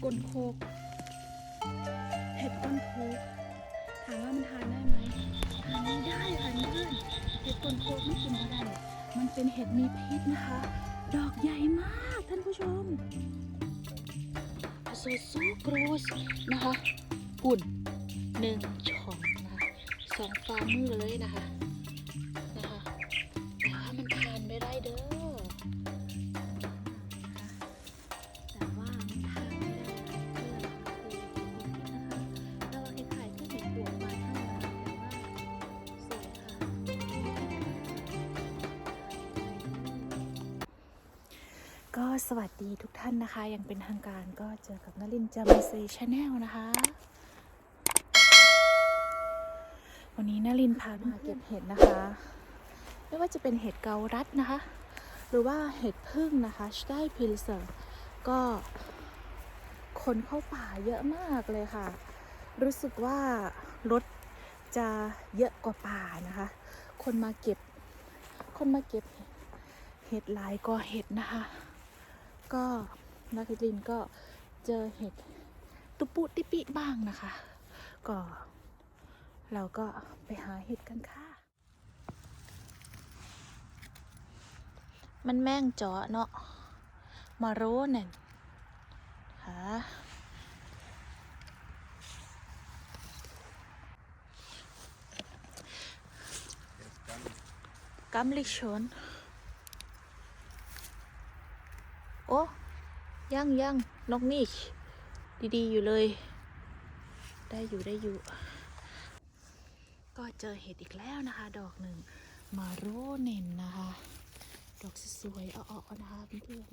เห็ดกลโคกเห็ดก้นโคกถามว่ามันทานได้ไหมทานไม่ได้ค่ะเพื่อนเห็ดกลโคกไม่กินอะไรมันเป็นเห็ดมีพิษนะคะ ดอกใหญ่มากท่านผู้ชมโซโซโกรสนะคะหุ่นหนึ่งช่องนะคะสองฝ่ามือเลยนะคะ ก็สวัสดีทุกท่านนะคะ ยังเป็นทางการก็เจอกับนลินจามาซีชาแนลนะคะ วันนี้นลินพามาเก็บเห็ดนะคะ ไม่ว่าจะเป็นเห็ดเกาลัดนะคะ หรือว่าเห็ดพึ่งนะคะสไตพิลเซอร์ก็คนเข้าป่าเยอะมากเลยค่ะ รู้สึกว่ารถจะเยอะกว่าป่านะคะ คนมาเก็บคนมาเก็บเห็ดหลายก็เห็ดนะคะ ก็นักลินก็เจอเห็ดตุปุติปิบ้างนะคะ ก็เราก็ไปหาเห็ดกันค่ะ มันแม่งเจาะเนาะ มาโรนั่นหากัมลิชนอ้ ยังยังนกนี่ดีๆอยู่เลย ได้อยู่ได้อยู่ ก็เจอเห็ดอีกแล้วนะคะ ดอกหนึ่งมาโรเนนนะคะ ดอกสวยๆเอาๆนะคะเพื่อน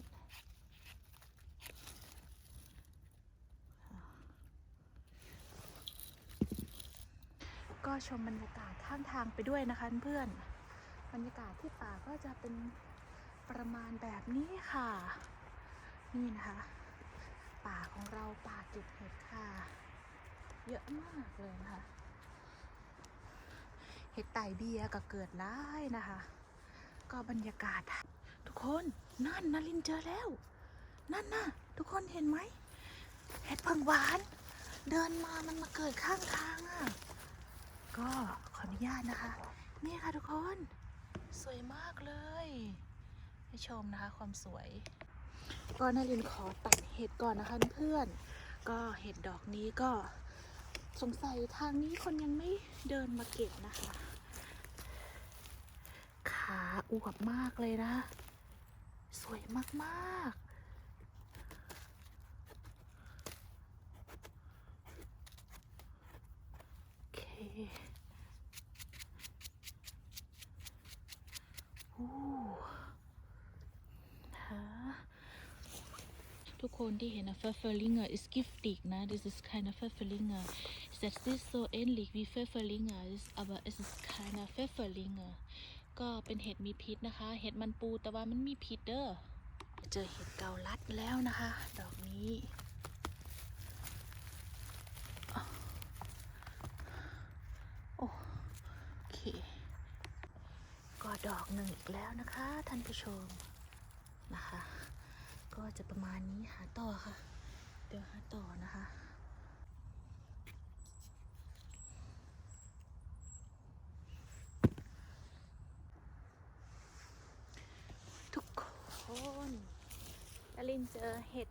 ก็ชมบรรยากาศข้างทางไปด้วยนะคะเพื่อน บรรยากาศที่ป่าก็จะเป็นประมาณแบบนี้ค่ะ นี่นะคะ ป่าของเราป่าเก็บเห็ดค่ะ เยอะมากเลยนะคะ เห็ดไตเบียก็เกิดได้นะคะ ก็บรรยากาศ ทุกคนนั่นนารินเจอแล้ว นั่นน่ะ ทุกคนเห็นไหมเห็ดเพิงหวาน เดินมามันมาเกิดข้างทางอะก็ขออนุญาตนะคะ นี่ค่ะทุกคน สวยมากเลย ให้ชมนะคะความสวย ก็นารินขอตัดเห็ดก่อนนะคะเพื่อนก็เห็ดดอกนี้ก็สงสัยทางนี้คนยังไม่เดินมาเก็บนะคะ ขาอวบมากเลยนะ สวยมากๆโอ้เคอู้ฮะ ทุกคนที่เห็นนะ Pfefferlinge is giftig นะ this is keine Pfefferlinge das ist so ähnlich wie Pfefferlinge ist aber es ist keine Pfefferlinge ก็เป็นเห็ดมีพิษนะคะ เห็ดมันปูแต่ว่ามันมีพิษเด้อ เจอเห็ดเกาลัดแล้วนะคะ ดอกนี้โอโอเค ก็ดอกหนึ่งอีกแล้วนะคะ ท่านผู้ชมนะคะ ก็จะประมาณนี้หาต่อค่ะ เดี๋ยวหาต่อนะคะทุกคนดารินเจอเห็ด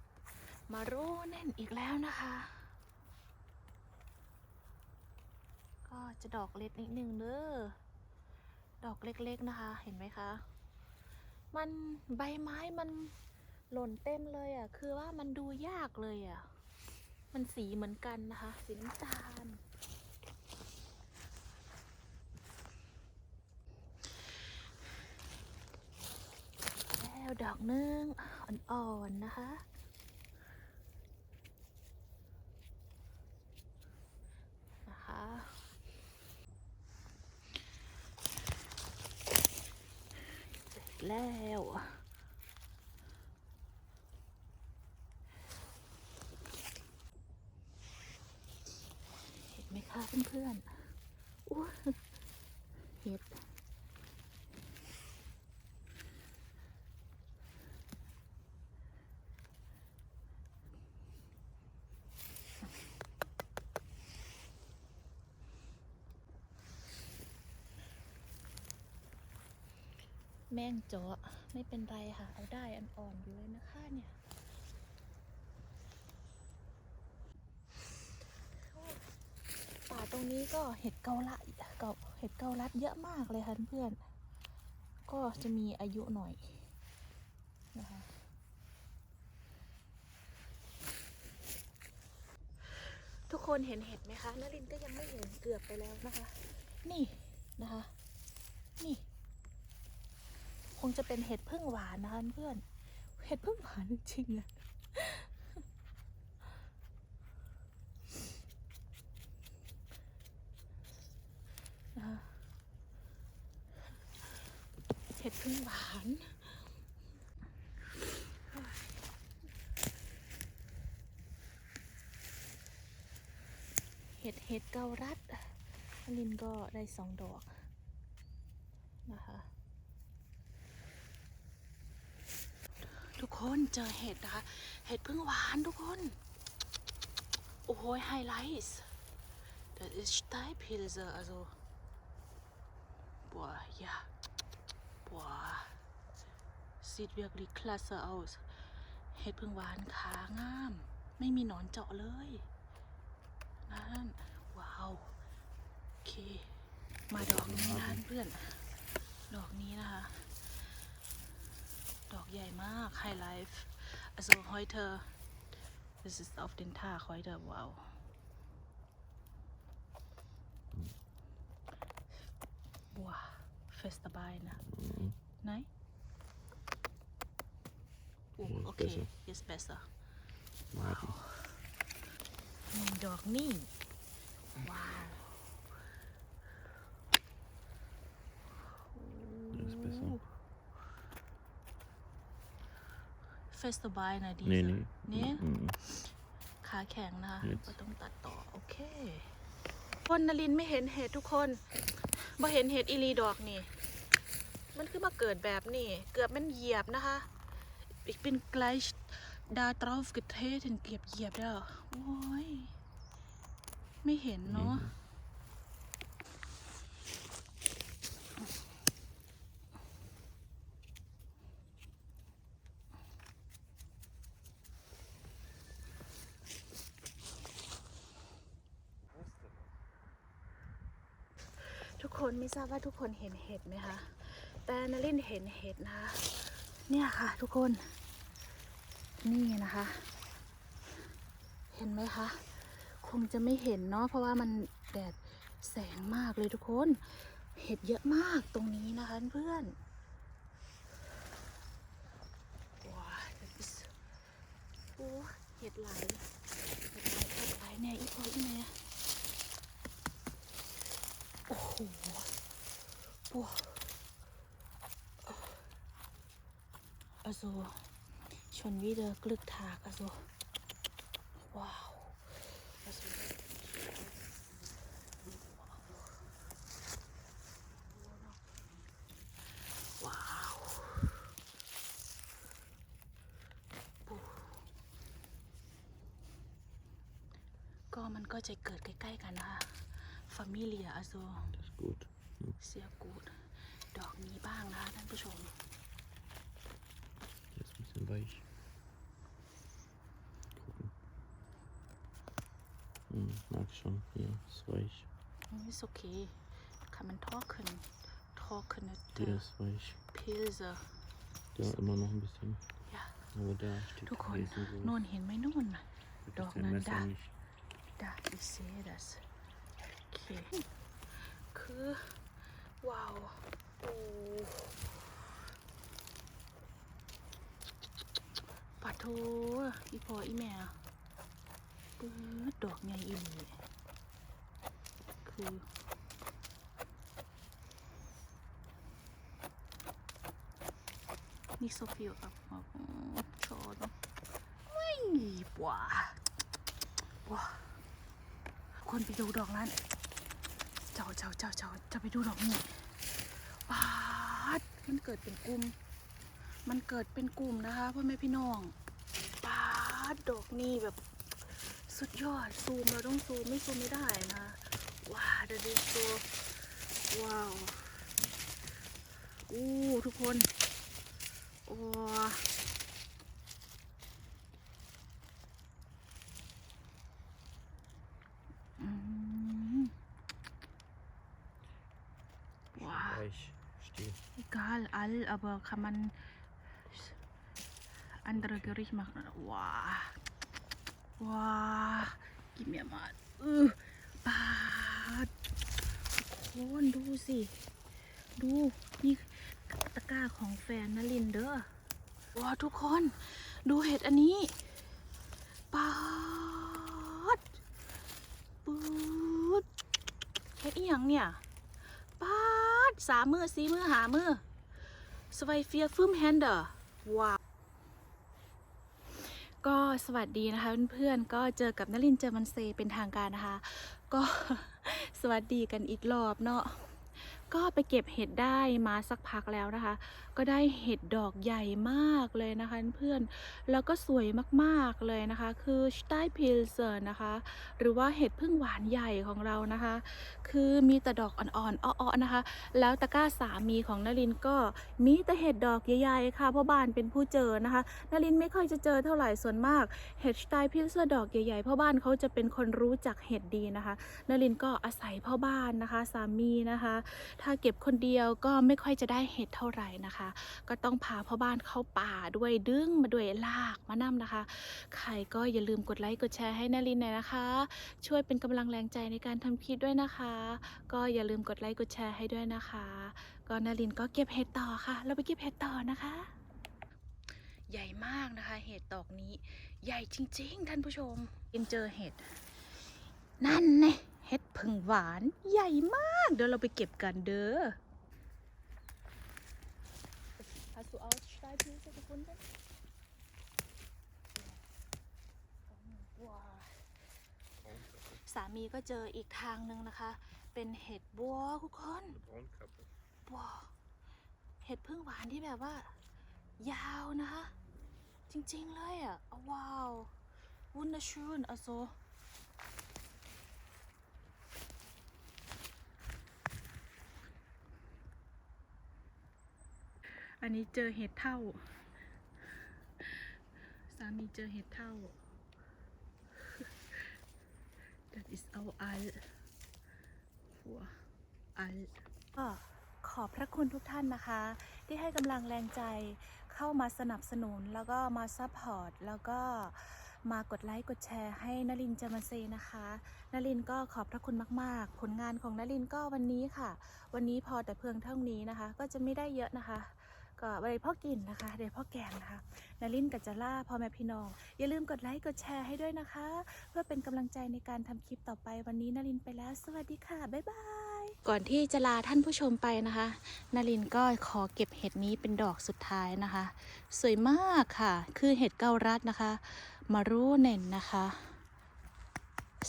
มาร่แน่นอีกแล้วนะคะ ก็จะดอกเล็กนิดนึงเด้อ ดอกเล็กๆนะคะ เห็นไหมคะ มันใบไม้มัน หล่นเต็มเลยอะ คือว่ามันดูยากเลยอะ มันสีเหมือนกันนะคะ สีน้ำตาล แล้วดอกนึงอ่อนๆนะคะ นะคะเสร็จแล้ว เพื่อนๆเห็ดแมงเจาะไม่เป็นไรค่ะ เอาได้อ่อนๆอยู่เลยนะคะเนี่ย รงนี้ก็เห็ดเกาละเกาเห็ดเกาลัดเยอะมากเลยค่ะเพื่อน ก็จะมีอายุหน่อยนะคะทุกคนเห็นเห็ดไหมคะนลินก็ยังไม่เห็นเกือบไปแล้วนะคะ นี่นะคะ นี่ คงจะเป็นเห็ดพึ่งหวานนะคะเพื่อน เห็ดพึ่งหวานจริงๆนะ เห็ดพึ่งหวานเห็ดเห็ดเกาลัดลินก็ได้สองดอกนะคะ ทุกคนเจอเห็ดนะคะ เห็ดพึ่งหวานทุกคน โอ้โหไฮไลท์ Das ist Steilpilze, also. Boah, ja. Boah, sieht wirklich klasse aus. เห็ดพึ่งหวานขางาม ไม่มีหนอนเจาะเลย นั่น ว้าว โอเค มาดอกนี้นะเพื่อน ดอกนี้นะคะ ดอกใหญ่มากไฮไลฟ์ also heute das ist auf den Tag heute wow ว้าว fest dabei นะ Mhm. Nein? Oh, Hier ist okay, besser. jetzt besser. Warten. หนึ่งดอกนี่ ว้าว Das ist besser. เฟสติบายนะดี Nee, nee. เนี่ย Mhm. ขาแข็งนะคะ Yes ก็ต้องตัดต่อ โอเค คนนลินไม่เห็นเห็ดทุกคนบ่เห็นเห็ดอีหลีดอกนี่ มันคือมาเกิดแบบนี้ เกือบมันเหยียบนะคะ ich bin gleich da drauf getreten เกือบเหยียบแล้วโอ้ย ไม่เห็นเนาะทุกคนไม่ทราบว่าทุกคนเห็นเห็ดไหมคะ แต่นารินเห็นเห็ดนะคะ เนี่ยค่ะทุกคน นี่นะคะ เห็นไหมคะ คงจะไม่เห็นเนาะเพราะว่ามันแดดแสงมากเลยทุกคน เห็ดเยอะมากตรงนี้นะคะเพื่อนว้าว das ist โอ้เห็ดไหลเห็ดไหลเห็ดไหลเนี่ยอีพออีแม่โอ้โหว้า Also schon wieder Glücktag. Also wow. Also, wow. ก็มันก็จะเกิดใกล้ๆกันนะคะ Familie also Das ist gut. Mhm. sehr gut ดอกนี้บ้างนะคะท่านผู้ชม Der ist ein bisschen weich. Gucken. Hm, mag schon. Hier ist weich. ist okay kann man trocken trocknete Der ist weich. Pilze Der immer noch ein bisschen. ja Aber da steht ทุกคน gewesen so. นู่นเห็นไหมนู่นน่ะ Wirklich Doch, dein nein, Messer da. nicht. ดาอิเซดัสโอเค คือ ว้าว โอ้ ปะโทอีพออีแม่ปื๊ดดอกใหญ่อีหลีคือนี่โซฟิลครับโชว์นไม่ว้าว้าคนไปดูดอกนั้นเจ้าเจ้าเจ้าเจ้าจะไปดูดอกนี้ว้าดมันเกิดเป็นกลุ่ม มันเกิดเป็นกลุ่มนะคะพ่อแม่พี่น้องป้าดดอกนี้แบบสุดยอดซูมเราต้องซูมไม่ซูมไม่ได้นะว้าเดี๋ยวดูตัวว้าวอู้ทุกคนโอ้อืมว้าว Weich. Stiel. Egal, all, aber kann man andere Gericht machen. Wow. Wow. Gib mir mal. Uh, ปาดทุกคนดูสิ ดู นี่ตะกร้าของแฟนนลินเด้อว้าทุกคน ดูเห็ดอันนี้ปาดปืดเห็ดอีหยังเนี่ยปาดสามมือสีมือหามือสไวเฟียฟึมแฮนเดอร์ว้า ก็สวัสดีนะคะเพื่อนๆก็เจอกับนลินเจอมันเซเป็นทางการนะคะ ก็สวัสดีกันอีกรอบเนาะ ก็ไปเก็บเห็ดได้มาสักพักแล้วนะคะ ก็ได้เห็ดดอกใหญ่มากเลยนะคะเพื่อนแล้วก็สวยมากๆเลยนะคะ คือสไตพิลเซอร์นะคะ หรือว่าเห็ดพึ่งหวานใหญ่ของเรานะคะ คือมีแต่ดอกอ่อนๆอ้อๆนะคะ แล้วตะกร้าสามีของนลินก็มีแต่เห็ดดอกใหญ่ๆค่ะพราะบ้านเป็นผู้เจอนะคะนลินไม่ค่อยจะเจอเท่าไหร่ส่วนมากเห็ดสไตล์พิลเซอร์ดอกใหญ่ๆพราะบ้านเขาจะเป็นคนรู้จักเห็ดดีนะคะนลินก็อาศัยพ่อบ้านนะคะ สามีนะคะถ้าเก็บคนเดียวก็ไม่ค่อยจะได้เห็ดเท่าไหร่นะคะ ก็ต้องพาพ่อบ้านเข้าป่าด้วยดึงมาด้วยลากมานํนะคะ ใครก็อย่าลืมกดไลค์กดแชร์ให้นารินหน่อยนะคะ ช่วยเป็นกำลังแรงใจในการทำคลิปด้วยนะคะ ก็อย่าลืมกดไลค์กดแชร์ให้ด้วยนะคะ ก็นารินก็เก็บเห็ดต่อค่ะ เราไปเก็บเห็ดต่อนะคะใหญ่มากนะคะ เห็ดดอกนี้ ใหญ่จริง ๆ ท่านผู้ชมอินเจอเห็ด นั่นไง เห็ดผึ่งหวานใหญ่มาก เดี๋ยวเราไปเก็บกันเด้อ Hast du auch Steilpilze gefunden? Wow. สามีก็เจออีกทางหนึ่งนะคะ เป็นเห็ดบัวทุกคน Braunkappe. ว้าวเห็ดพึ่งหวานที่แบบว่า ยาวนะคะ จริงๆเลยอะ ว้าว วุ้นชื่นอโซ อันนี้เจอเห็ดเท่า สามีเจอเห็ดเท่า that is our all หัว all ก็ขอบพระคุณทุกท่านนะคะ ที่ให้กำลังแรงใจเข้ามาสนับสนุนแล้วก็มาซัพพอร์ตแล้วก็มากดไลค์กดแชร์ให้นลินจามาเซนะคะนลินก็ขอบพระคุณมากๆ ผลงานของนลินก็วันนี้ค่ะ วันนี้พอแต่เพียงเท่านี้นะคะ ก็จะไม่ได้เยอะนะคะ ก็ไว้พ่อกินนะคะเดี๋ยวพ่อแกงนะคะนารินกับจาล่าพ่อแม่พี่น้อง อย่าลืมกดไลค์กดแชร์ให้ด้วยนะคะ เพื่อเป็นกำลังใจในการทำคลิปต่อไปวันนี้นารินไปแล้ว สวัสดีค่ะ บ๊ายบาย ก่อนที่จะลาท่านผู้ชมไปนะคะนารินก็ขอเก็บเห็ดนี้เป็นดอกสุดท้ายนะคะ สวยมากค่ะ คือเห็ดเกาลัดนะคะ มารูเน่นนะคะ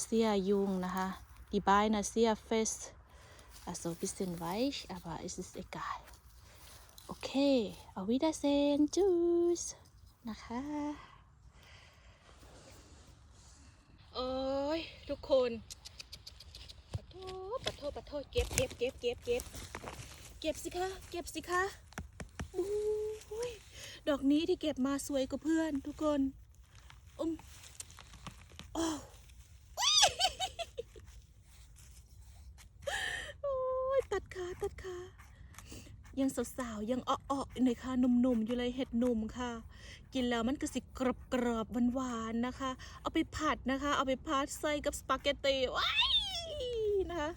เสียยุงนะคะ Die Beine sehr fest also ein bisschen weich aber es ist egal โอเค เอาวิดาเซนจูสนะคะ โอ้ย ทุกคนปะโทษปะโทษปะโทษเก็บเก็บเก็บเก็บเก็บเก็บสิคะ เก็บสิคะอุ้ยดอกนี้ที่เก็บมาสวยกว่าเพื่อน ทุกคนอมโอ้าวโอ้ยตัดขาตัดขา ยังสาวๆยังอ้อๆอยู่เลยค่ะหนุ่มๆอยู่เลยเห็ดหนุ่มค่ะ กินแล้วมันก็สิกรอบกรอบหวานๆนะคะ เอาไปผัดนะคะ เอาไปผัดใส่กับสปาเกตตีว้ายนะคะ